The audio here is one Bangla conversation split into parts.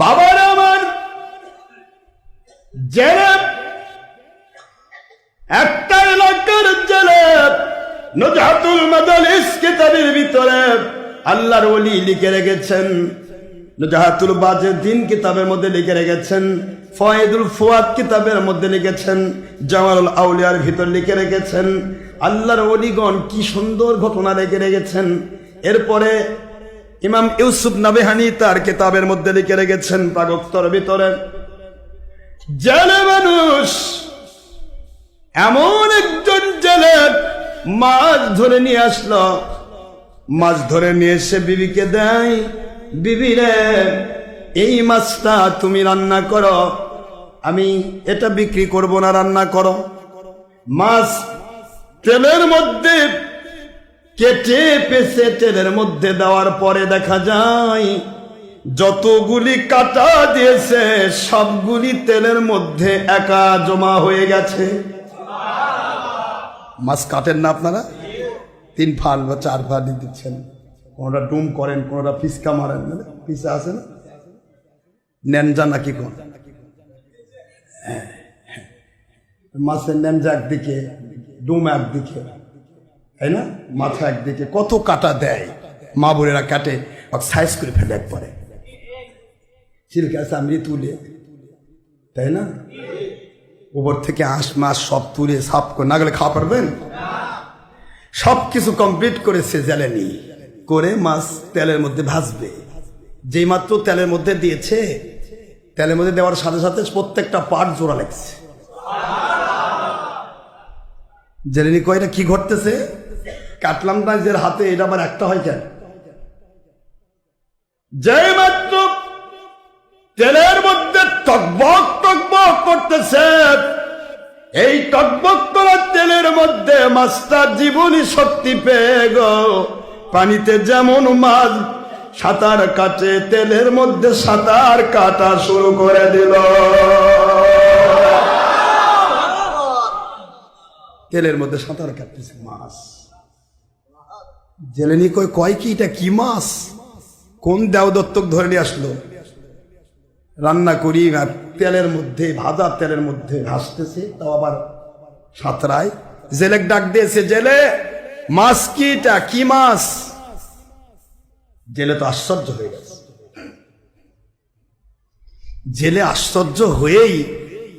বাবার আমার জেলে একটা এলাকার জেলে নজাতুল মাদালিস কিতাবের ভিতরে আল্লাহর ওলি লিখে রেখেছেন। নজাহাতুল বাজে দিন কিতাবের মধ্যে লিখে রেখেছেন। ফয়েদুল ফুয়াদ কিতাবের মধ্যে লিখেছেন। জামালুল আউলিয়ার ভিতর লিখে রেখেছেন। আল্লাহর অলিগণ কি সুন্দর ঘটনা রেখে রেখেছেন। এরপরে ইমাম ইউসুফ নাবেহানি তার কিতাবের মধ্যে লিখে রেখেছেন প্রাগোক্তর ভিতরে, জেলে মানুষ এমন একজন জেলে মাছ ধরে নিয়ে আসলো। মাছ ধরে নিয়ে এসে বিবিকে দেয়, বিবি রে, এই মাছটা তুমি রান্না করো। আমি এটা বিক্রি করব না, রান্না করো। মাছ তেলের মধ্যে কেটে পেছে তেলের মধ্যে দেওয়ার পরে দেখা যায় যতগুলি কাটা দিয়েছে সবগুলি তেলের মধ্যে একা জমা হয়ে গেছে। মাছ কাটেন না আপনারা? তিন ফাল বা চার ফাল দিচ্ছেন। কোনোটা ডুম করেন কোনোটা ফিসকা মারেন না ফিসা আছে না? ন্যানজা নাকি কোন? হ্যাঁ, হ্যাঁ। মাছের ন্যানজা একদিকে ডুম একদিকে। তাই না? মাথা একদিকে কত কাটা দেয়, মা বোনেরা কাটে সাইজ করে ফেলে একবারে। চিলকা চামড়ি তুলে তাই না? ওপর থেকে আঁশ মাছ সব তুলে সাফ করে, না গেলে খাওয়া পারবেন? সব কিছু কমপ্লিট করেছে জ্বালানি করে মাছ তেলের মধ্যে ভাজবে। যেই মাত্র তেলের মধ্যে দিয়েছে, তেলের মধ্যে দেওয়ার সাথে সাথে প্রত্যেকটা পাট জোড়া লাগছে। জেলেনি কয়টা কি ঘটতেছে? কাটলাম না যে হাতে এটা আবার একটা হয় কেন? যে মাত্র তেলের মধ্যে টকবক টকবক করতেছে, এই টকবক করা তেলের মধ্যে মাছটা জীবনী শক্তি পেয়ে গো। পানিতে যেমন মাছ, সাঁতার কাটে, তেলের মধ্যে সাঁতার কাটা শুরু করে দিল। তেলের মধ্যে সাঁতার কাটতেছে মাছ। জেলেনি কই কয় কি এটা কি মাছ? কোন দেও দত্তক ধরে নিয়ে আসলো? রান্না করি তেলের মধ্যে, ভাজা তেলের মধ্যে ভাসতেছে, তাও আবার সাঁতরায়। জেলে ডাক দিয়েছে, জেলে, মাছ কি এটা? কি মাছ? জেলে তো আশ্চর্য হয়ে গেছে। জেলে আশ্চর্য হয়েই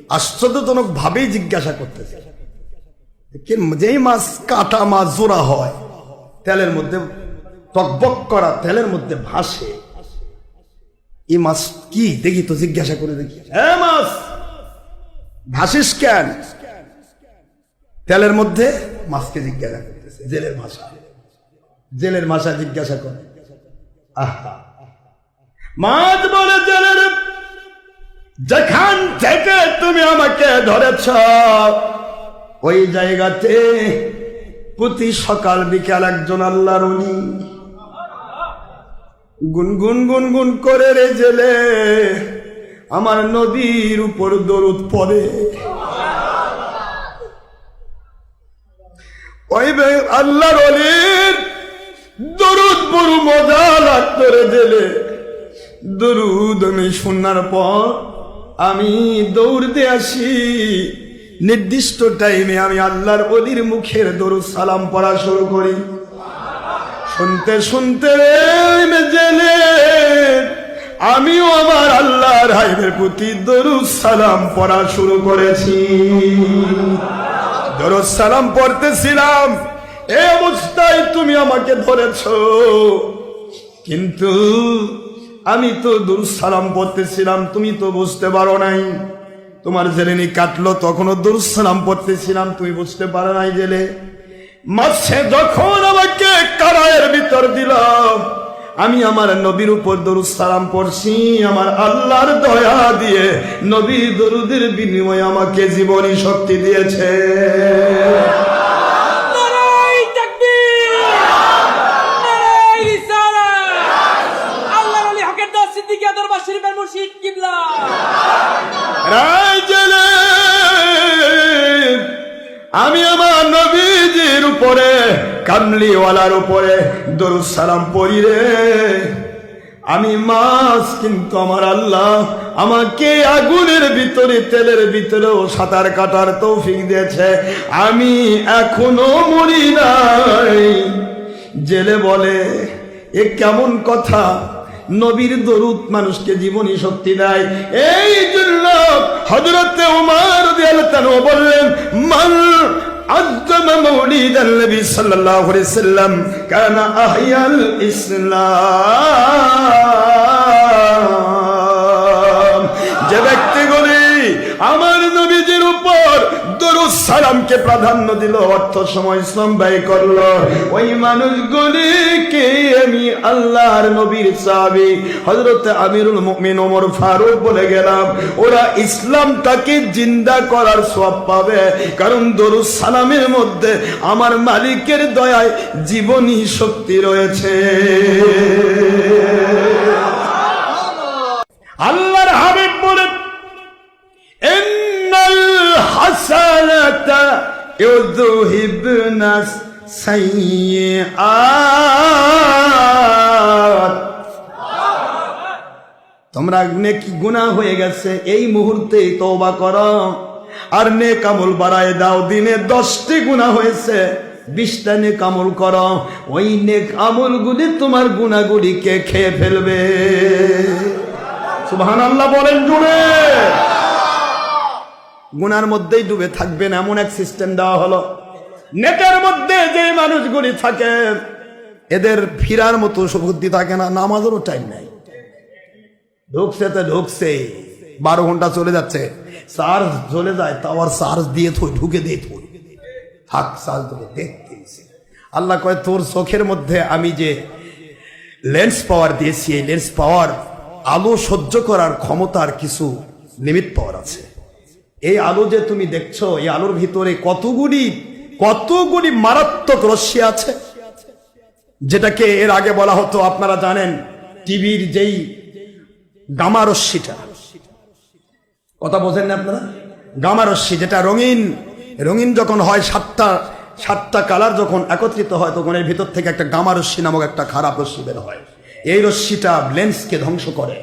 আশ্চর্যজনক ভাবেই জিজ্ঞাসা করতেছে যেই মাছ কাটা মাছ জোড়া হয় তেলের মধ্যে টকবক করা তেলের মধ্যে ভাসে। এই মাছ কি? দেখি তো, জিজ্ঞাসা করে দেখি। হ্যাঁ মাছ, ভাসিস কেন? তেলের মধ্যে মাছকে জিজ্ঞাসা করতেছে, জেলের ভাষা। জেলের ভাষা জিজ্ঞাসা করে। আহা। মাছ বলে জেলের, যেখান থেকে তুমি আমাকে ধরেছ, ওই জায়গাতে প্রতি সকাল বিকাল একজন আল্লাহর উনি গুনগুন গুনগুন করে রে জেলে, আমার নদীর উপর দরুদ পড়ে। ওই আল্লাহর অলির দরুদ বড় মজা লাগতো রে জেলে। দরুদ আমি শোনার পর আমি দৌড়তে আসি। নির্দিষ্ট টাইমে আমি আল্লাহর অলির মুখের দরুদ সালাম পড়া শুরু করি। শুনতে শুনতে আমিও আমার আল্লাহর হাইবের প্রতি দরুদ সালাম পড়া শুরু করেছি। দরুদ সালাম পড়তেছিলাম, এ অবস্থায় তুমি আমাকে ধরেছ। কিন্তু আমি তো দরুদ সালাম পড়তেছিলাম, তুমি তো বুঝতে পারো নাই। তোমার জেলেনি কাটলো, তখনও দুরসালাম সালাম পড়তেছিলাম, তুমি বুঝতে পারো নাই জেলে। মাসে যখন আমাকে কারায়ের ভিতর দিল আমি আমার নবীর উপর দরুদ সালাম পড়ছি, আমার আল্লাহর দয়া দিয়ে নবী দরুদের বিনিময়ে আমাকে জীবনী শক্তি দিয়েছে নারাই তাকবীর নারাই রিসালাত আল্লাহর ওলি হকের দশ সিদ্দিকিয়া দরবার শরীফের মুর্শিদ কিবলা রায় জেলে আমি আমার নবীজির উপরে, কামলিওয়ালার উপরে দরুদ সালাম পড়ি রে। আমি কিন্তু আমার আল্লাহ আমাকে আগুনের ভিতরে, তেলের ভিতরেও সাঁতার কাটার তৌফিক দিয়েছে। আমি এখনও মরি নাই। জেলে বলে, এ কেমন কথা? নবীর দরুদ মানুষকে জীবনী শক্তি দেয়। এই জন্য হজরতে উমার দিয়ালতানো বললেন মান عظم مولد النبي صلى الله عليه وسلم كان أحيا الإسلام যে ব্যক্তিগুলি আমার নবীজির উপর সালামকে প্রাধান্য দিল, অর্থ, সময় ওই মানুষগুলিকে আমি আল্লাহর নবীর হজরত আমিরুল ওমর ফারুক বলে গেলাম, ওরা ইসলামটাকে জিন্দা করার সব পাবে। কারণ দরুদ সালামের মধ্যে আমার মালিকের দয়ায় জীবনী শক্তি রয়েছে। আল্লাহর হাবিব বলে إن الحسنة يذهبن السيئات তোমরা নেকি গুনাহ হয়ে গেছে এই মুহূর্তে তওবা করো আর নেক আমল বাড়ায় দাও দিনে দশটি গুনাহ হয়েছে বিশটা নেক আমল করো ওই নেক আমলগুলি তোমার গুণাগুলিকে খেয়ে ফেলবে সুবহানাল্লাহ বলেন জুড়ে গুনার মধ্যেই ডুবে থাকবেন, এমন এক সিস্টেম দেওয়া হলো। নেটের মধ্যে যে মানুষগুলি থাকে, এদের ফিরার মতো সুবুদ্ধি থাকে না, নামাজেরও টাইম নাই। ঢুকছে তো ঢুকছে, বারো ঘণ্টা চলে যাচ্ছে। চার্জ চলে যায়, তাও আর চার্জ দিয়ে থই, ঢুকে দিয়ে থই। থাক চার্জ তোকে দেখতে। আল্লাহ কয়, তোর চোখের মধ্যে আমি যে লেন্স পাওয়ার দিয়েছি, এই লেন্স পাওয়ার আলো সহ্য করার ক্ষমতার কিছু লিমিট পাওয়ার আছে। এই আলো যে তুমি দেখছ, এই আলোর ভিতরে কতগুলি কতগুলি মারাত্মক রশ্মি আছে? যেটাকে এর আগে বলা হতো, আপনারা জানেন, টিভির যেই গামা রশ্মিটা। কথা বোঝেন না আপনারা? গামা রশ্মি, যেটা রঙিন রঙিন যখন হয়, সাতটা সাতটা কালার যখন একত্রিত হয়, তখন এর ভিতর থেকে একটা গামা রশ্মি নামক একটা খারাপ রশ্মি বের হয়। এই রশ্মিটা লেন্সকে ধ্বংস করে।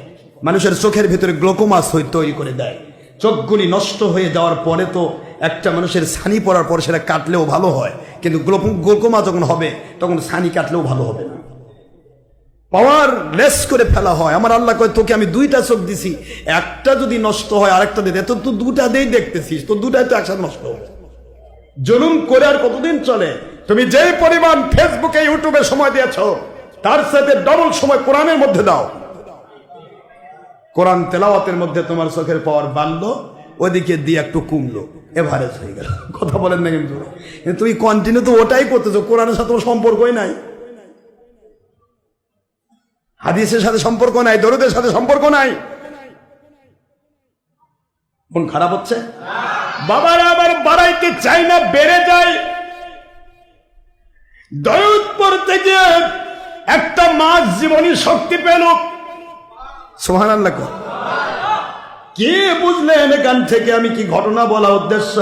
মানুষের চোখের ভিতরে গ্লোকোমাস হয়ে তৈরি করে দেয়। চোখগুলি নষ্ট হয়ে যাওয়ার পরে তো একটা মানুষের ছানি পড়ার পর সেটা কাটলেও ভালো হয়। কিন্তু গ্লোকোমা যখন হবে, তখন ছানি কাটলেও ভালো হবে না। পাওয়ার লেস করে ফেলা হয়। আমার আল্লাহ কয়, তোকে আমি দুইটা চোখ দিছি, একটা যদি নষ্ট হয়, আরেকটা দিতে তো তুই দুটা দিয়েই দেখতেছিস, তো দুটাই তো একসাথে নষ্ট হবে। জুলুম করে আর কতদিন চলে? তুমি যে পরিমাণ ফেসবুকে ইউটিউবে সময় দিয়েছ, তার সাথে ডবল সময় কোরআনের মধ্যে দাও। কোরআন তেলাওয়াতের মধ্যে তোমার চোখের পাওয়ার বাড়লো, ওদিকে দিয়ে একটু কমলো, এভারেজ হয়ে গেল। কথা বলেন না কিন্তু। তুমি কন্টিনিউ তো ওটাই করতেছো, কোরআনের সাথে তোমার সম্পর্কই নাই। হাদিসের সাথে সম্পর্ক নাই, দরুদের সাথে সম্পর্ক নাই। মন খারাপ হচ্ছে? বাবারা আবার বাড়াইতে চাই না, বেড়ে যায়। দরুদ পড়তে গিয়ে একটা মাছ জীবনী শক্তি পেল। সোহান আল্লাহ। কে বুঝলেন এখান থেকে আমি কি ঘটনা বলা উদ্দেশ্য?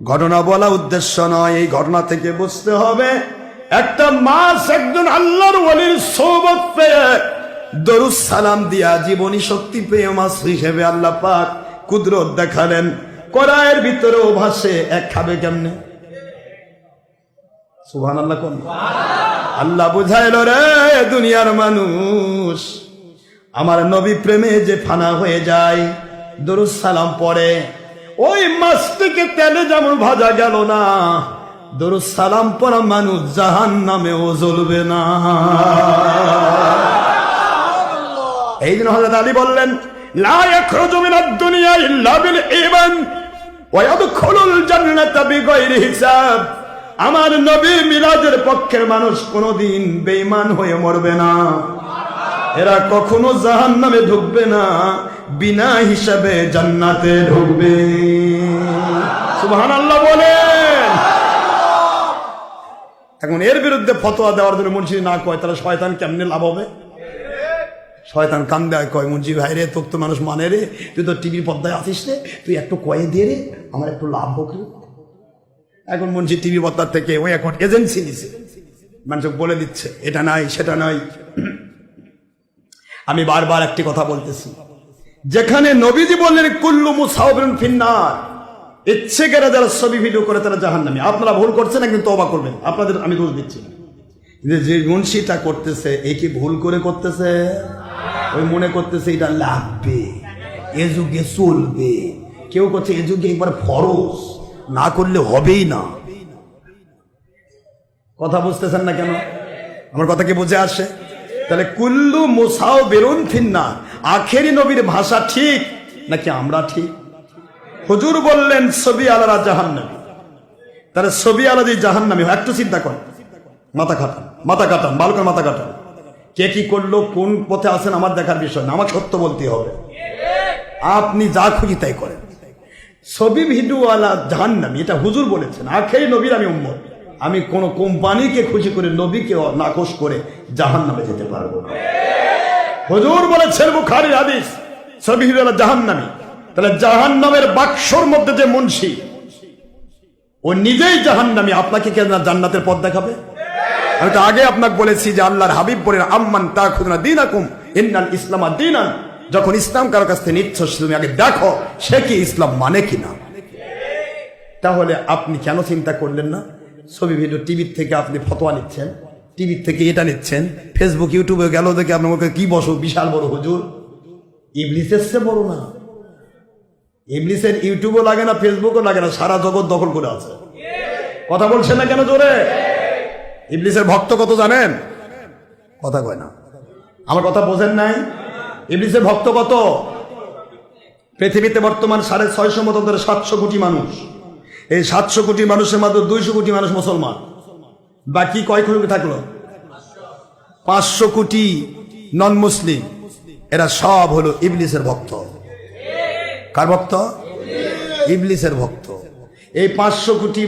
ঘটনা বলা উদ্দেশ্য নয় এই ঘটনা থেকে বুঝতে হবে একটা মাস একজন আল্লাহর ওয়ালির সৌবত পেয়ে দরুস সালাম দিয়া জীবনী শক্তি পেয়ে মাস হিসেবে আল্লাহ পাক কুদরত দেখালেন। কড়াইয়ের ভিতরেও ভাসে এক খাবে কেমনে? সুবহান আল্লাহ কোন আল্লাহ বুঝাইল রে দুনিয়ার মানুষ আমার নবী প্রেমে যে ফানা হয়ে যায় সালাম পড়ে, ওই মাছটিকে তেলে যেমন ভাজা গেল না সালাম পড়া মানুষ জাহান নামেও জ্বলবে না। এই জন্য হযরত আলী বললেন আমার নবী মিরাজের পক্ষের মানুষ কোনোদিন বেঈমান হয়ে মরবে না। এরা কখনো জাহান নামে ঢুকবে না, বিনা হিসাবে জান্নাতে ঢুকবে। সুবহান আল্লাহ বলেন। এখন এর বিরুদ্ধে ফতোয়া দেওয়ার জন্য মুন্সি না কয়, তাহলে শয়তান কেমনে লাভ হবে? শয়তান কান দেয় কয়, মুন্সি ভাই রে, তোর তো মানুষ মানে রে, তুই তো টিভির পর্দায় আসিস রে, তুই একটু কয়ে দিয়ে রে, আমার একটু লাভ হোক রে। এখন মুন্সি টিভি পর্দার থেকে ওই এখন এজেন্সি নিছে। মানুষ বলে দিচ্ছে, এটা নাই, সেটা নাই। আমি বারবার একটি কথা বলতেছি। যেখানে নবীজি বললেন, কুল্লু মুসাউবিন ফিন্নার। ইচ্ছে করে যারা ছবি ভিডিও করে তারা জাহান্নামী। আপনারা ভুল করছেন না, কিন্তু অবাক করবেন। আপনাদের আমি দোষ দিচ্ছি। কিন্তু যে মুন্সিটা করতেছে এই কি ভুল করে করতেছে? ওই মনে করতেছে এটা লাগবে। এ যুগে চলবে। কেউ করছে, এ যুগে একবার ফরজ। না করলে হবেই না। কথা বুঝতেছেন না কেন? আমার কথা কি বুঝে আসে? তাহলে কুল্লু মুসাও বেরুন ফিন্না আখেরি নবীর ভাষা ঠিক নাকি আমরা ঠিক? হুজুর বললেন, ছবি আলারা জাহান্নামী। তাহলে ছবি আলা যদি জাহান্নামী একটু চিন্তা করেন। মাথা খাটান, মাথা কাটান বালকের মাথা কাটান কে কি করল, কোন পথে আছেন, আমার দেখার বিষয় না আমার সত্য বলতে হবে। আপনি যা খুঁজি তাই করেন। ছবি ভিডিওওয়ালা জাহান্নামী, এটা হুজুর বলেছেন, আখেরি নবীর আমি উম্মত। আমি কোন কোম্পানিকে খুশি করে, নবীকে নাকশ করে জাহান নামে যেতে পারব হুজুর বলেছেন বুখারীর হাদিস ছবি ভিডিওওয়ালা জাহান্নামী। তাহলে জাহান নামের বাক্সর মধ্যে যে মুন্সি, ও নিজেই জাহান্নামী। আপনাকে কেন না জান্নাতের পথ দেখাবে? আমি তো আগে আপনাকে বলেছি যে আল্লাহর হাবিব বলেন, আম্মান তা খুদনা দিন আকুম ইন্নাল ইসলাম দিনান। যখন ইসলাম কারও কাছ থেকে নিচ্ছ তুমি আগে দেখো, সে কি ইসলাম মানে কিনা? তাহলে আপনি কেন চিন্তা করলেন না? ছবি ভিডিও টিভির থেকে আপনি ফতোয়া নিচ্ছেন টিভির থেকে এটা নিচ্ছেন। ফেসবুক ইউটিউবে গেল দেখে আপনার মুখে কি বসো, বিশাল বড় হুজুর। ইবলিসের চেয়ে বড় না। ইবলিসের ইউটিউবও লাগে না ফেসবুকও লাগে না, সারা জগৎ দখল করে আছে। কথা বলছেন না কেন জোরে? ইবলিসের ভক্ত কত জানেন? কথা কয় না। আমার কথা বোঝেন নাই? ইবলিসের ভক্ত কত? পৃথিবীতে বর্তমান সাড়ে ছয়শো মতো ধরে সাতশো কোটি মানুষ। এই সাতশো কোটি মানুষের মাত্র দুইশো কোটি মানুষ মুসলমান। বাকি কয় কোটি থাকল? পাঁচশো কোটি নন মুসলিম এরা সব হলো ইবলিসের ভক্ত। কার ভক্ত? ইবলিসের ভক্ত। এই পাঁচশো কোটি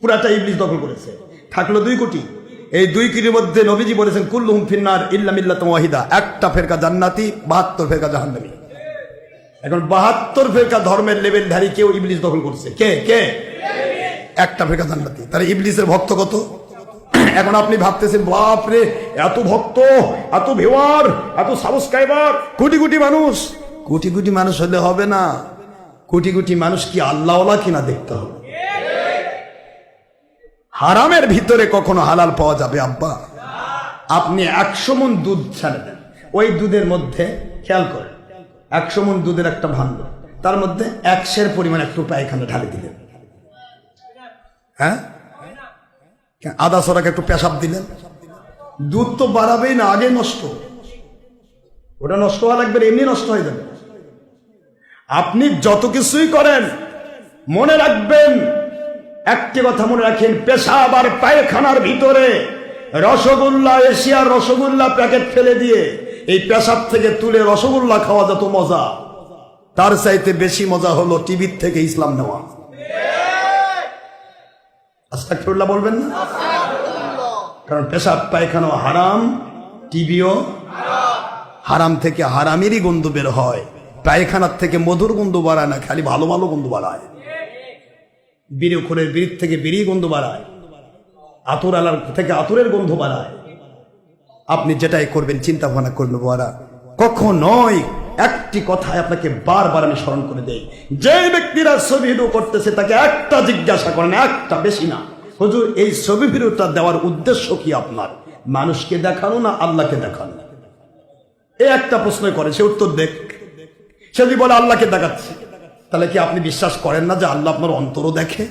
পুরাটা ইবলিস দখল করেছে। থাকল দুই কোটি। এই দুই কোটির মধ্যে নবীজি বলেছেন, কুল্লুহুম ফিন্নার ইল্লা মিল্লাত ওয়াহিদা। একটা ফেরকা জান্নাতি, বাহাত্তর ফেরকা জাহান্নামী। এখন বাহাত্তর ফেরকা ধর্মের লেভেল ধারি কেউ ইবলিস দখল করছে। কে? কে? একটা ফেরকা জান্নাতি। তাহলে ইবলিসের ভক্ত কত? এখন আপনি ভাবতেছেন বাপ রে এত ভক্ত, এত ভিওয়ার এত সাবস্ক্রাইবার কোটি কোটি মানুষ। কোটি কোটি মানুষ হলে হবে না। কোটি কোটি মানুষ কি আল্লাহওয়ালা কিনা দেখতে হবে। হারামের ভিতরে কখনো হালাল পাওয়া যাবে, আব্বা। আপনি একশো মন দুধ ছেড়ে দেন। ওই দুধের মধ্যে খেয়াল করেন। একশো মন দুধের একটা ভাণ্ড তার মধ্যে একশের পরিমাণ একটু পায়খানা ঢালে দিলেন। হ্যাঁ? আদা সরাকে একটু পেশাব দিলেন। দুধ তো বাড়াবেই না, আগে নষ্ট। ওটা নষ্ট হওয়া লাগবে, এমনি নষ্ট হয়ে যাবে। আপনি যত কিছুই করেন, মনে রাখবেন, একটি কথা মনে রাখেন, পেশাব আর পায়খানার ভিতরে রসগোল্লা, এশিয়ার রসগোল্লা প্যাকেট ফেলে দিয়ে এই পেশাব থেকে তুলে রসগোল্লা খাওয়া যত মজা, তার চাইতে বেশি মজা হলো টিভির থেকে ইসলাম নেওয়া। বলবেন না? কারণ পেশাব পায়খানা হারাম, টিভিও হারাম থেকে হারামেরই গন্ধ বের হয়। পায়খানার থেকে মধুর গন্ধ বাড়ায় না, খালি ভালো ভালো গন্ধ বাড়ায়। বিড়ি খোরের বিড়ির থেকে বিড়ি গন্ধ বাড়ায়। আতুর আলার থেকে আতুরের গন্ধ বাড়ায়। আপনি যেটাই করবেন চিন্তা ভাবনা করবেন বাবা কখনোই একটি কথায় আপনাকে বারবার আমি স্মরণ করে দেই। যে ব্যক্তিরা ছবি করতেছে, তাকে একটা জিজ্ঞাসা করেন, একটা বেশি না। হুজুর, এই ছবি ভিডিওটা দেওয়ার উদ্দেশ্য কি আপনার? মানুষকে দেখানো না আল্লাহকে দেখানো? এ একটা প্রশ্ন করে, সে উত্তর দেখ। সে যদি বলে আল্লাহকে দেখাচ্ছে, তাহলে কি আপনি বিশ্বাস করেন না যে আল্লাহ আপনার অন্তরও দেখে?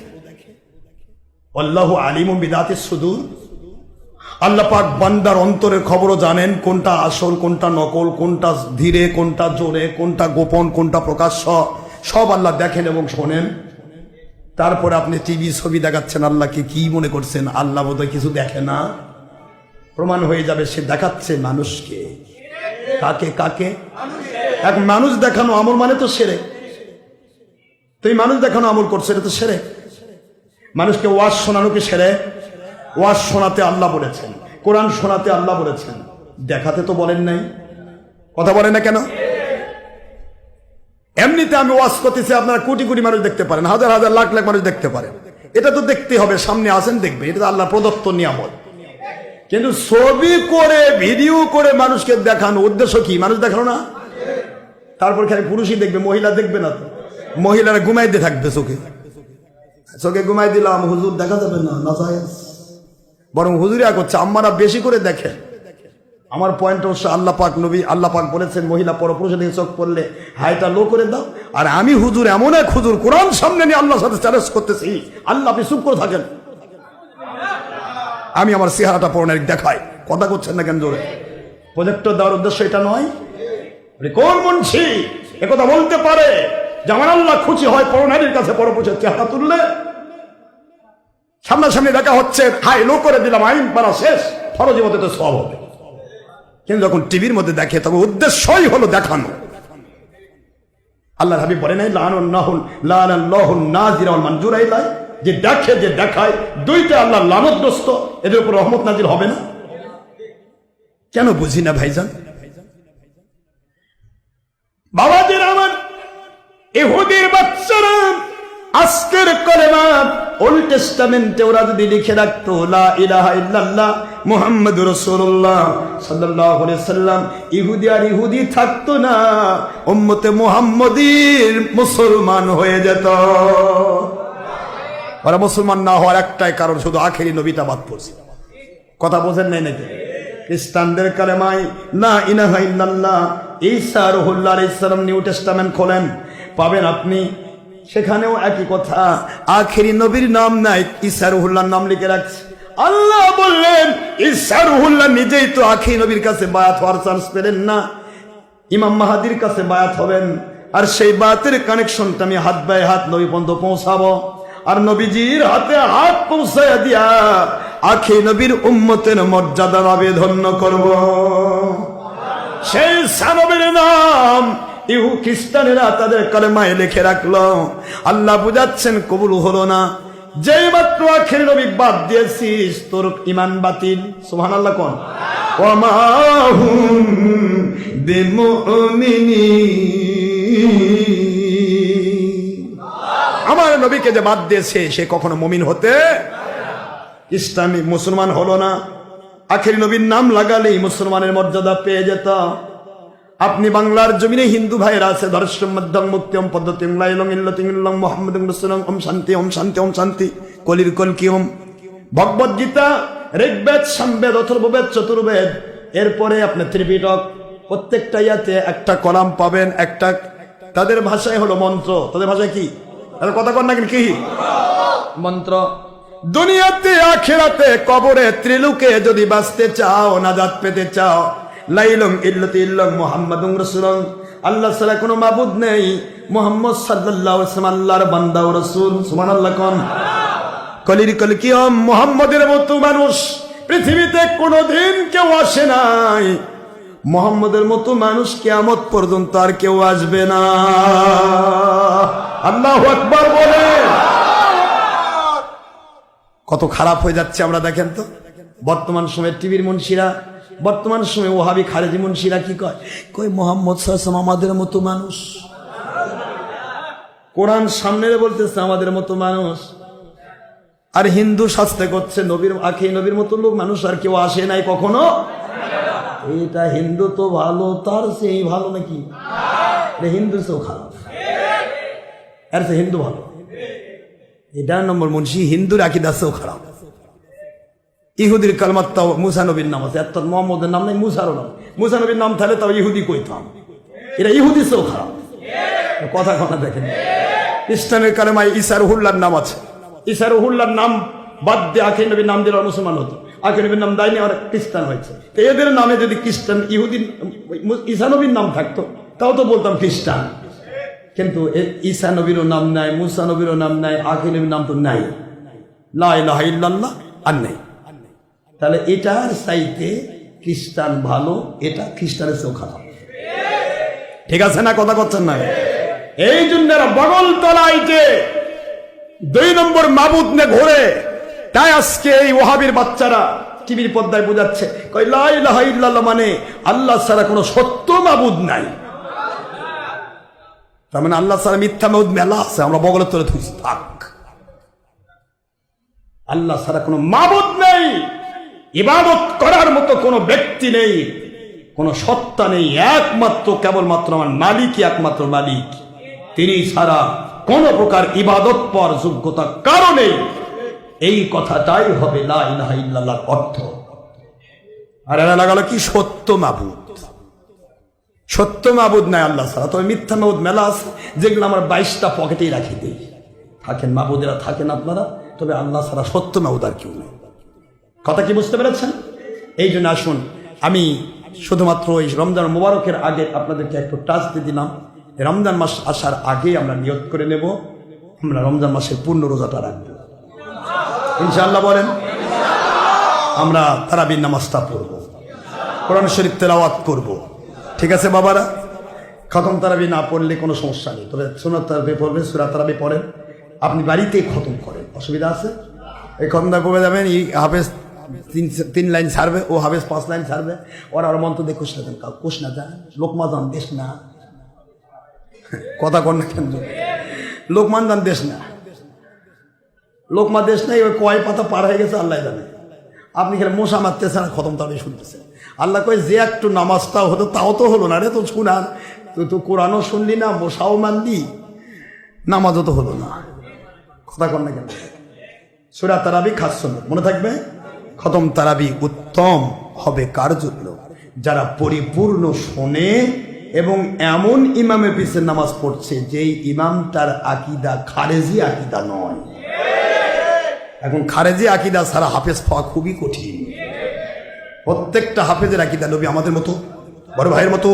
আল্লাহ আলিম বিদাতে সুদূর। আল্লাহ পাক বান্দার অন্তরের খবরও জানেন কোনটা আসল, কোনটা নকল, কোনটা ধীরে, কোনটা জোরে, কোনটা গোপন, কোনটা প্রকাশ্য। সব আল্লাহ দেখেন এবং শোনেন। তারপরে আপনি টিভি ছবি দেখাচ্ছেন, আল্লাহকে কি মনে করছেন? আল্লাহ বোধহয় কিছু দেখে না। প্রমাণ হয়ে যাবে সে দেখাচ্ছে মানুষকে। কাকে কাকে? এক মানুষ দেখানো আমল মানে তো সেরে। তুই মানুষ দেখানো আমল করছে, এটা তো সেরে। মানুষকে ওয়াজ শোনানো কি সেরে? ওয়াজ শোনাতে আল্লাহ বলেছেন, কোরআন শোনাতে আল্লাহ বলেছেন। দেখাতে তো বলেন নাই। কথা বলেন না কেন? এমনিতে আমি ওয়াজ করতেছি, আপনারা কোটি কোটি মানুষ দেখতে পারেন, হাজার হাজার লাখ লাখ মানুষ দেখতে পারেন। এটা তো দেখতে হবে, সামনে আসেন দেখবে, এটা তো আল্লাহ প্রদত্ত নিয়ামত। কিন্তু ছবি করে, ভিডিও করে মানুষকে দেখানো উদ্দেশ্য কি? মানুষ দেখানো না? তারপর খালি পুরুষই দেখবে, মহিলা দেখবে না তো? মহিলারা ঘুমাইতে থাকবে চোখে। চোখে ঘুমাই দিলাম, হুজুর দেখা যাবে না না। বরং হুজুরিয়া করছে আম্মারা বেশি করে দেখে আমার পয়েন্ট অবশ্য আল্লাহ পাক নবী, আল্লাহ পাক বলেছেন, মহিলা পরপুরুষের দিকে চোখ পড়লে হাইটা লো করে দাও। আর আমি হুজুর, এমন এক হুজুর, কোরআন সামনে নিয়ে আল্লাহর সাথে চ্যালেঞ্জ করতেছি। আল্লাহ, আপনি চুপ করে থাকেন। আমি আমার চেহারাটা পড়নের দেখাই। কথা করছেন না কেন জোরে? প্রজেক্টর দেওয়ার উদ্দেশ্য এটা নয়। কোন মুন্সি? একথা বলতে পারে যে আমার আল্লাহ খুশি হয় পরনারীর কাছে পরপুরুষের চেহারা তুললে। সামনাসামনি দেখা হচ্ছে হাই লো করে দিলাম, আইন পারা শেষ ফরজি মতে তো সব হবে। কিন্তু যখন টিভির মধ্যে দেখে, তবে উদ্দেশ্যই হলো দেখানো। আল্লাহ হাবিব বলে নাই লানুন নাহুন লানান লাহুন নাজিরা ওয়াল মানজুরা ইলাই যে দেখে, যে দেখায়, দুইটা আল্লাহ লানতগ্রস্ত, এদের উপর রহমত নাজির হবে না। কেন বুঝি না ভাইজান? বাবাদের আমার, ইহুদির বাচ্চারা আজকের কলেমা ওল্ড টেস্টামেন্টে ওরা যদি লিখে রাখতো ইলাহা ইল্লাল্লাহ সাল্লাল্লাহু আলাইহি সাল্লাম, ইহুদি আর ইহুদি থাকতো না, উম্মতে মুহাম্মদীর মুসলমান হয়ে যেত। ওরা মুসলমান না হওয়ার একটাই কারণ, শুধু আখেরি নবীটা বাদ পড়ছে। কথা বোঝেন নাই নাকি? খ্রিস্টানদের কালেমাই না ইনাহা ইল্লাল্লাহ ঈসা রুহুল্লাহ আলাইহিস সালাম নিউ টেস্টামেন্ট খোলেন। পাবেন আপনি সেখানেও একই কথা। আখেরি নবীর নাম নাই, ঈসা রুহুল্লাহর নাম লিখে রাখছে। আল্লাহ বললেন, ঈসা রুহুল্লাহ নিজেই তো আখেরি নবীর কাছে বায়াত হওয়ার চান্স পেলেন না। ইমাম মাহাদির কাছে বায়াত হবেন। আর সেই বায়াতের কানেকশনটা আমি হাত বাই হাত নবী পর্যন্ত পৌঁছাবো। আর নবীজির হাতে হাত পৌঁছায় দিয়া আখি নবীর উম্মতের মর্যাদা নবে ধন্য করব। সেই সানবের নাম ইহু খ্রিস্টানেরা তাদের কলেমায় লিখে রাখল। আল্লাহ বুঝাচ্ছেন, কবুল হলো না। যেই মাত্র আখের নবী বাদ দিয়েছিস, তোর ইমান বাতিল। সুহান আল্লাহ কোন আমার নবীকে যে বাদ দিয়েছে, সে কখনো মমিন হতে ইসলামী মুসলমান হলো না। আখেরি নবীর নাম লাগালেই মুসলমানের মর্যাদা পেয়ে যেত। আপনি বাংলার জমিনে হিন্দু ভাইয়েরা আছে ধর্ষম মধ্যম পদ্ধতি লাইলং ইল্লতিং ইল্লং মোহাম্মদ রসুলং ওম শান্তি ওম শান্তি ওম শান্তি কলির কল কি ওম? ভগবদ গীতা ঋগ্বেদ সামবেদ অথর্ববেদ চতুর্বেদ এরপরে আপনি ত্রিপিটক প্রত্যেকটা ইয়াতে একটা কলাম পাবেন একটা তাদের ভাষায় হলো মন্ত্র তাদের ভাষায় কি? তাদের কথা কর না কি? মন্ত্র। দুনিয়াতে আখেরাতে কবরে ত্রিলুকে যদি বাঁচতে চাও নাজাত পেতে চাও লাইলং ইল্লতি ইল্লং মুহাম্মাদুন রাসূলুং আল্লাহ ছাড়া কোনো মাবুদ নেই। মুহাম্মদ সাল্লাল্লাহু আলাইহি ওয়াসাল্লাম, আল্লাহর বান্দা ও রাসূল। সুবহানাল্লাহ কোন? কলির কল কি মোহাম্মদের মতো মানুষ। পৃথিবীতে কোনোদিন কেউ আসে নাই। মোহাম্মদের মতো মানুষ কেয়ামত পর্যন্ত আর কেউ আসবে না। আল্লাহ আকবার বলে কত খারাপ হয়ে যাচ্ছে আমরা দেখেন তো। বর্তমান সময়ে টিভির মুন্সিরা, বর্তমান সময়ে ওহাবি খারেজি মুন্সিরা কি কয়? কই মোহাম্মদ সাল্লাম আমাদের মতো মানুষ। কোরআন সামনে বলতেছে, আমাদের মতো মানুষ। আর হিন্দু শাস্তে করছে, নবীর আখে নবীর মতো লোক মানুষ, আর কেউ আসে নাই কখনো? এটা হিন্দু তো ভালো, তার সেই ভালো নাকি? হিন্দু সেও খারাপ। আর সে হিন্দু ভালো। এটা নম্বর মুন্সি, হিন্দুর আকিদা সেও খারাপ। ইহুদির কালমাত্তা মুসা নবীর নাম আছে। অর্থাৎ মোহাম্মদের নাম নেই মুসারও নাম। মুসা নবীর নাম থাকলে তাও ইহুদি কইতাম এটা ইহুদি সেও খারাপ কথা কথা দেখেন? খ্রিস্টানের কালেমায় ইসার হুল্লার নাম আছে। ইসার হুল্লার নাম বাদ দিয়ে আখে নবীর নাম দিলে মুসলমান হতো। আখে নবীর নাম দেয়নি ওরা খ্রিস্টান হয়েছে। এদের নামে যদি খ্রিস্টান, ইহুদি, ঈসা নবীর নাম থাকতো, তাও তো বলতাম খ্রিস্টান। কিন্তু ঈসা নবীরও নাম নাই, মুসা নবীরও নাম নাই আখে নবীর নাম তো নাই। লা ইলাহা ইল্লাল্লাহ আর নেই। তাহলে এটার চাইতে খ্রিস্টান ভালো, এটা খ্রিস্টানের চেয়েও খারাপ। ঠিক আছে না, কথা করছেন না? এই জন্য বগল তলায় যে দুই নম্বর মাবুদ নে ঘোরে, তাই আজকে এই ওহাবির বাচ্চারা টিভির পর্দায় বোঝাচ্ছে মানে আল্লাহ ছাড়া কোনো সত্য মাবুদ নাই। তার মানে আল্লাহ ছাড়া মিথ্যা মাবুদ মেলা আছে, আমরা বগলের তলে থাক। আল্লাহ ছাড়া কোনো মাবুদ নেই। ইবাদত করার মতো কোনো ব্যক্তি নেই, কোনো সত্তা নেই, একমাত্র কেবলমাত্র আমার মালিকই একমাত্র মালিক। তিনি ছাড়া কোন প্রকার ইবাদত পর যোগ্যতা কারণে এই কথাটাই হবে লা ইলাহা ইল্লাল্লাহর অর্থ। আর এরা লাগালো কি? সত্য মাবুদ। সত্য মাবুদ নাই আল্লাহ ছাড়া। তবে মিথ্যা মাবুদ মেলা আছে, যেগুলো আমার বাইশটা পকেটেই রাখি দিই। থাকেন মাবুদেরা, থাকেন আপনারা, তবে আল্লাহ ছাড়া সত্য মাবুদ আর কেউ নেই। কথা কি বুঝতে পেরেছেন? এই জন্য আসুন, আমি শুধুমাত্র এই রমজান মুবারকের আগে আপনাদেরকে একটু টাচ দিয়ে দিলাম। রমজান মাস আসার আগে আমরা নিয়ত করে নেব, আমরা রমজান মাসের পূর্ণ রোজাটা রাখব। ইনশাল্লাহ বলেন, আমরা তারাবির নামাজটা পড়ব। কোরআন শরীফ তেলাওয়াত করব। ঠিক আছে বাবারা? খতম তারাবি না পড়লে কোনো সমস্যা নেই। তবে সোনার তারাবি পড়বেন, সুরা তারাবি পড়েন। আপনি বাড়িতেই খতম করেন। অসুবিধা আছে? এই খতমটা পড়ে যাবেন, এই হাফেজ তিন তিন লাইন ছাড়বে, ও হাফেজ পাঁচ লাইন ছাড়বে। ওরা ওর মন্ত্র কুশ না দেন কুশ না যান লোকমা যান দেশ না। কথা কর না কেন? লোকমান যান দেশ না। লোকমা দেশ নাই, ওই কয় পাতা পার হয়ে গেছে, আল্লাহ জানে। আপনি খেলে মশা মারতেছেন আর খতম তাড়ি শুনতেছেন। আল্লাহ কয়, যে একটু নামাজটাও হতো, তাও তো হলো না রে তো শুনান। তুই তো কোরআনও শুনলি না, মশাও মানলি। নামাজও তো হলো না। কথা কর না কেন? সুরা তারাবি খাস মনে থাকবে? খতম তারাবি উত্তম হবে কার জন্য? যারা পরিপূর্ণ শোনে এবং এমন ইমামের পিছনে নামাজ পড়ছে, যেই ইমামটার আকিদা খারেজি আকিদা নয়। এখন খারেজি আকিদা ছাড়া হাফেজ পাওয়া খুবই কঠিন। প্রত্যেকটা হাফেজের আকিদা নবী আমাদের মতো, বড় ভাইয়ের মতো,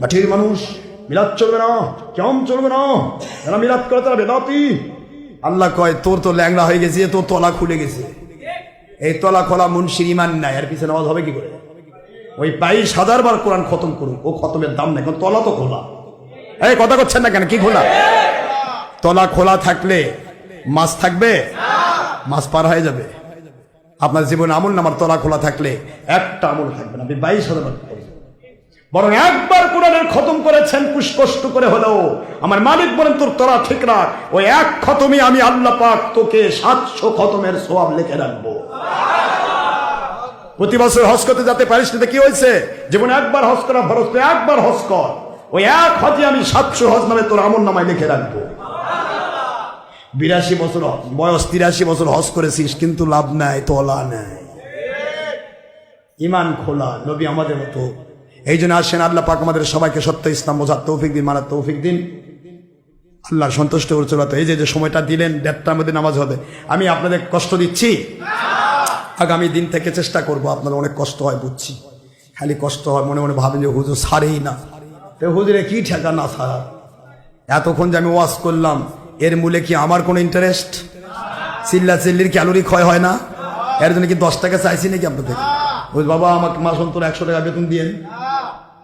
মাটির মানুষ। মিলাদ চলবে না কেমন চলবে না। যারা মিলাদ করে তারা বেদাতি। আল্লাহ কয়, তোর তো ল্যাংড়া হয়ে গেছে, তোর তলা খুলে গেছে। এই তলা খোলা মুন্সির ইমান নাই, আর পিছনে নামাজ হবে কি করে? ওই বাইশ হাজার বার কোরআন খতম করুক, ও খতমের দাম নেই তলা তো খোলা। এই কথা করছেন না কেন? কি খোলা? তলা খোলা থাকলে মাছ থাকবে? মাছ পার হয়ে যাবে। আপনার জীবনে আমল নামার তলা খোলা থাকলে একটা আমল থাকবে না। আপনি বাইশ হাজার বার একবার কোরআনের খতম করেছেন পুষ্কষ্ট করে হলেও। আমার মালিক বলেন, তোর তোরা ঠিক রাখ। ওই এক খতমই আমি আল্লাহ পাক তোকে সাতশো খতমের সোয়াব লিখে রাখব। প্রতি বছর হজ করতে যাতে পারিস না কি হয়েছে? জীবনে একবার হজ করা ফরজ একবার হজ কর। ওই এক হজে আমি সাতশো হজ নামে তোর আমল নামায় লিখে রাখব। বিরাশি বছর বয়স তিরাশি বছর হজ করেছিস, কিন্তু লাভ নাই, তলা নাই। ইমান খোলা, নবী আমাদের মতো এই জন্য আসেন আল্লাহ পাক আমাদের সবাইকে সত্য ইসলাম বোঝার তৌফিক দিন, মানার তৌফিক দিন। আল্লাহ সন্তুষ্ট করে চলাতে এই যে যে সময়টা দিলেন, দেড়টার মধ্যে নামাজ হবে। আমি আপনাদের কষ্ট দিচ্ছি। আগামী দিন থেকে চেষ্টা করব, আপনাদের অনেক কষ্ট হয় বুঝছি। খালি কষ্ট হয়, মনে মনে ভাবেন যে হুজুর সারেই না। তো হুজুরে কি ঠেকা না সারা এতক্ষণ যে আমি ওয়াশ করলাম, এর মূলে কি আমার কোনো ইন্টারেস্ট চিল্লা চিল্লির ক্যালোরি ক্ষয় হয় না? এর জন্য কি দশ টাকা চাইছি নাকি আপনাদের? বাবা আমাকে মাস অন্তর একশো টাকা বেতন দিয়েন।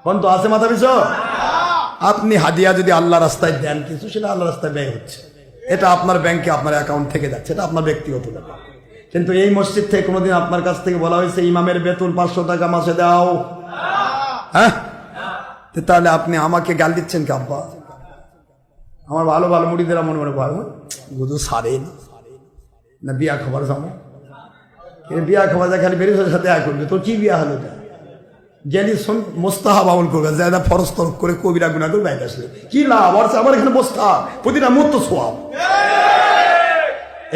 কোন তো আছে মাথা পিছ? আপনি হাদিয়া যদি আল্লাহ রাস্তায় দেন কিছু, সেটা আল্লাহ রাস্তায় ব্যয় হচ্ছে। এটা আপনার ব্যাংকে, আপনার অ্যাকাউন্ট থেকে যাচ্ছে, এটা আপনার ব্যক্তিগত ব্যাপার। কিন্তু এই মসজিদ থেকে কোনোদিন আপনার কাছ থেকে বলা হয়েছে, ইমামের বেতন পাঁচশো টাকা মাসে দাও। হ্যাঁ? তাহলে আপনি আমাকে গাল দিচ্ছেন কি, আব্বা? আমার ভালো ভালো মুড়িদেরা মনে মনে ভালো বুঝু সারে না। বিয়া খাবার যাব বিয়া খাবার যা খালি বেরিয়ে সাথে আয় করবে? তোর কি বিয়া হলো এটা? গেলি শোন মোস্তাহাব আমল করবে যারা ফরজ তরক করে কবিরা গুণা করে বাইরে আসলে। কি লাভ? আর আমার এখানে মোস্তা প্রতিটা মুহূর্ত সোয়াব।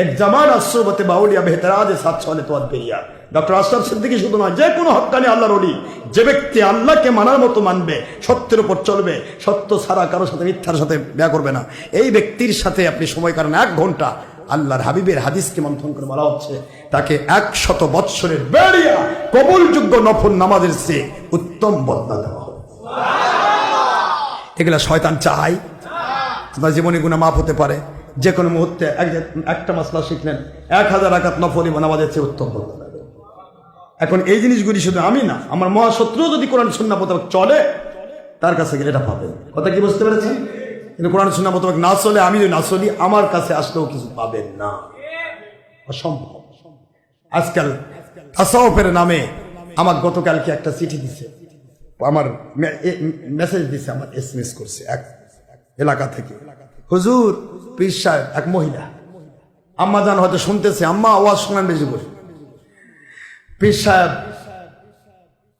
এক জামান আশ্রবতে বাউলিয়া বেহতরাজ সাত ছলে তোয়াদ পেরিয়া ডক্টর আশরাফ সিদ্দিকী শুধু নয়, যে কোনো হকানি আল্লাহর অলি যে ব্যক্তি আল্লাহকে মানার মতো মানবে, সত্যের উপর চলবে, সত্য ছাড়া কারোর সাথে মিথ্যার সাথে ব্যয় করবে না। এই ব্যক্তির সাথে আপনি সময় কারণ এক ঘণ্টা আল্লাহর হাবিবের হাদিসকে মন্থন করে বলা হচ্ছে, তাকে একশত বৎসরের বেড়িয়া, কবুলযোগ্য নফল নামাজের চেয়ে উত্তম বদলা দেওয়া এগুলা শয়তান চাই আপনার জীবনে গুণা মাফ হতে পারে। যে কোনো মুহূর্তে এক একটা মাসলা শিখলেন, এক হাজার আঘাত নফলি নামাজের চেয়ে উত্তম বদলা এখন এই জিনিসগুলি শুধু আমি না, আমার মহাশত্রু যদি কোরআন সুন্না মোতাবেক চলে, তার কাছে গেলে এটা পাবেন। কথা কি বুঝতে পেরেছেন? কিন্তু কোরআন সুন্না মোতাবেক না চলে, আমি যদি না চলি, আমার কাছে আসলেও কিছু পাবেন না। অসম্ভব। আজকাল তাসাউফের নামে আমার গতকালকে একটা চিঠি দিছে। আমার মেসেজ দিছে, আমার এস এম এস করছে এক এলাকা থেকে। হুজুর, পীর সাহেব, এক মহিলা। আম্মা জান হয়তো শুনতেছে, আম্মা, আওয়াজ শোনান বেশি করে। পীর সাহেব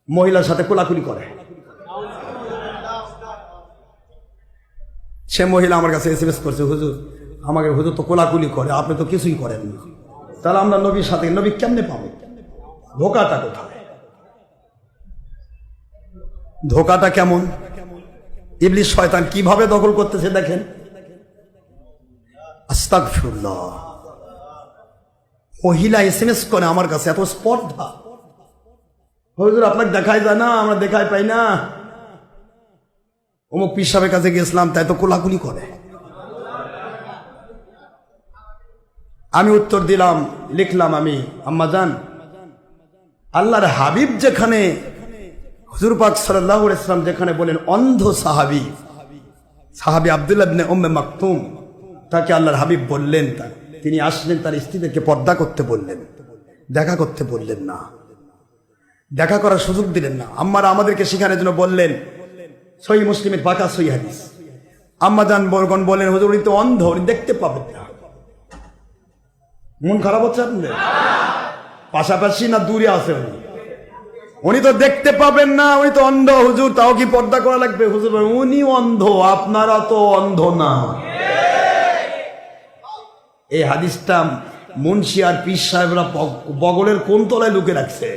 মহিলার সাথে কোলাকুলি করে। সে মহিলা আমার কাছে এস এম এস করছে, হুজুর, আমাকে হুজুর তো কোলাকুলি করে, আপনি তো কিছুই করেন না। তাহলে আমরা নবীর সাথে, নবী কেমনে পাবো? ধোকাটা কোথায়? ধোকাটা কেমন? ইবলিশ শয়তান কীভাবে দখল করতেছে দেখেন? মহিলা এস এম এস করে আমার কাছে, এত স্পর্ধা। হুজুর, আপনাকে দেখাই যায় না, আমরা দেখাই পাই না। অমুক পীর সাহেবের কাছে গেছিলাম তাই তো কোলাকুলি করে। আমি উত্তর দিলাম, লিখলাম আমি, আম্মা জান, আল্লাহর হাবিব যেখানে, হুজুর পাক সাল্লাহ ইসলাম যেখানে বলেন, অন্ধ সাহাবি সাহাবি আবদুল্লাহ ইবনে উম্মে মাকতুম, তাকে আল্লাহর হাবিব বললেন তা, তিনি আসলেন তার স্ত্রীদেরকে পর্দা করতে বললেন, দেখা করতে বললেন না। দেখা করার সুযোগ দিলেন না। আম্মারা আমাদেরকে সেখানে জন্য বললেন সই মুসলিমের পাকা সই হাদিস। আম্মা জান বরগন বললেন হুজুর, উনি তো অন্ধ, উনি দেখতে পাবেন না। মন খারাপ হচ্ছে আপনাদের? পাশাপাশি না দূরে আছে উনি? উনি তো দেখতে পাবেন না, উনি তো অন্ধ, হুজুর, তাও কি পর্দা করা লাগবে? হুজুর, উনি অন্ধ, আপনারা তো অন্ধ না। এই হাদিসটা মুন্সি আর পীর সাহেবরা বগলের কোন তলায় লুকে রাখছে?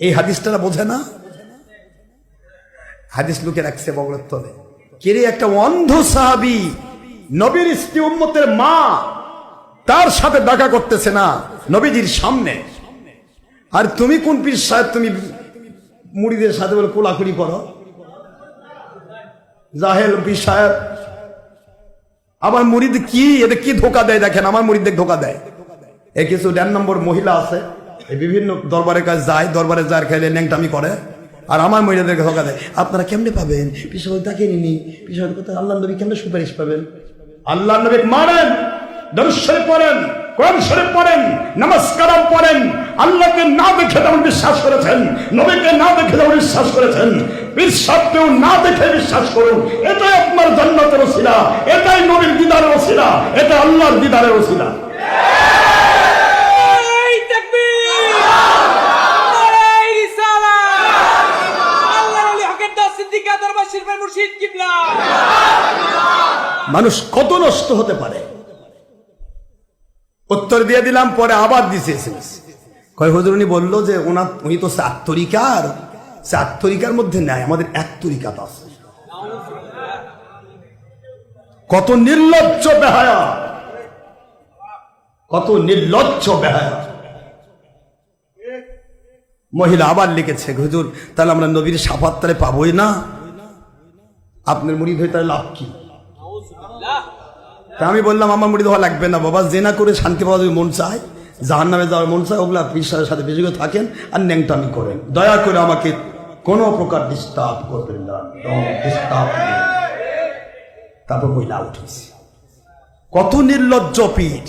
এই হাদিসটা বোঝে না? হাদিস লুকে রাখছে বগলের তলে কিরে একটা অন্ধ সাহাবি, নবীর স্ত্রী উম্মতের মা, তার সাথে দেখা করতেছে না নবীজির সামনে। আর তুমি কোন পীর সাহেব, তুমি মুড়িদের সাথে বলে কোলাকুলি করো? জাহেল পীর সাহেব, আমার মুড়িদ কি? এদের কি ধোকা দেয় দেখেন, আমার মুড়িদের ধোকা দেয়। এই কিছু দেড় নম্বর মহিলা আছে বিভিন্ন দরবারের কাছে যায়, দরবারে যার খেলে ন্যাংটামি করে। আর আমার মহিলাদেরকে ধোকা দেয়। আপনারা কেমনে পাবেন? পিছনে তাকে নিনি পিছনে কোথায় আল্লাহ নবী কেমনে সুপারিশ পাবেন? আল্লাহ নবী মারেন, দরুদ পড়েন, কোরআন শরীফ পড়েন নমস্কার পড়েন, আল্লাহকে না দেখে যেমন বিশ্বাস করেছেন, নবীকে না দেখে যেমন বিশ্বাস করেছেন। বিশ্বাসকেও না দেখে বিশ্বাস করুন, এটাই আপনার জান্নাতের ওসিলা, এটাই নবীর দিদারের ওসিলা, এটা আল্লাহর দিদারের ওসিলা। সিদ্দিকা মুর্শিদ কিবলা। মানুষ কত নষ্ট হতে পারে? উত্তর দিয়ে দিলাম, পরে আবার দিছে এসএমএস কয়, হুজুর বলল যে, ওনার, উনি তো চার তরিকার। চার তরিকার মধ্যে নাই আমাদের এক তরিকাত আছে। কত নির্লজ্জ বেহায়া। কত নির্লজ্জ বেহায়া। মহিলা আবার লিখেছে, হুজুর, তাহলে আমরা নবীর সাফাত তাহলে পাবোই না। আপনার মুড়ি হয়ে তাহলে লাভ কি? তা আমি বললাম, আমার মুড়ি দেওয়া লাগবে না বাবা জেনা করে শান্তি পাওয়া যদি মন চায়। জাহান নামে যাওয়ার মন চায়, ওগুলা বিশ্বাসের সাথে বেশি করে থাকেন আর ন্যাংটামি করেন। দয়া করে আমাকে কোনো প্রকার ডিস্টার্ব করবেন না ডিস্টার্ব তারপর মহিলা উঠেছে। কত নির্লজ্জ পীর।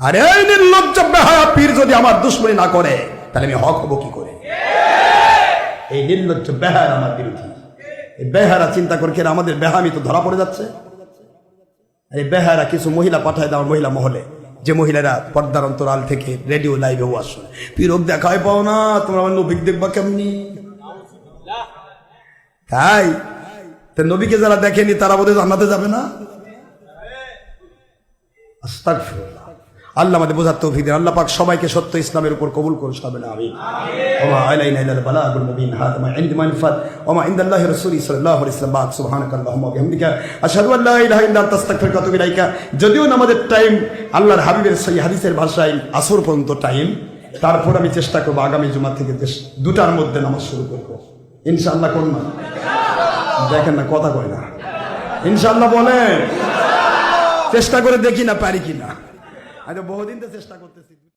আরে নির্লজ্জ বেহায়া পীর যদি আমার দুশ্মনী না করে, তাহলে আমি হক হব কি করে? এই নির্লজ্জ বেহার আমার বিরোধী বেহারা চিন্তা করে আমাদের বেহামি তো ধরা পড়ে যাচ্ছে? আর এই বেহারা কিছু মহিলা পাঠায় দেওয়ার মহিলা মহলে, যে মহিলারা পর্দার অন্তরাল থেকে রেডিও লাইভে ওয়াজ শোনে পীরক দেখাই পাও না, তোমরা আমার নবীক দেখবা কেমনি? তাই? নবীকে যারা দেখেনি, তারা বোধহয় জান্নাতে যাবে না। আল্লাহ আমাদের বোঝার তৌফিক দেন। আল্লাহ পাক সবাইকে সত্য ইসলামের উপর কবুল করুন সবে না আমি ওমা আলাইনা ইল্লাল বালাগুল মুবিন। হাদা মা ইনদি মানফাত ওমা ইনদাল্লাহি রাসূলি সাল্লাল্লাহু আলাইহি ওয়াসাল্লাম। বাক সুবহানাকাল্লাহুম্মা ওয়া বিহামদিকা। আশহাদু আল্লা ইলাহা ইল্লা আনতা, আস্তাগফিরুকা ওয়া আতুবু ইলাইকা। যদিও আমাদের টাইম আল্লাহর হাবিবের সহি হাদিসের ভাষায় আসর পর্যন্ত টাইম, তারপর আমি চেষ্টা করব আগামী জুমা থেকে দুটার মধ্যে নামাজ শুরু করব। ইনশাআল্লাহ কোন না? দেখেন না, কথা কয় না। ইনশাআল্লাহ বলেন। চেষ্টা করে দেখি না পারি কিনা। আচ্ছা বহুদিন তো চেষ্টা করতেছি।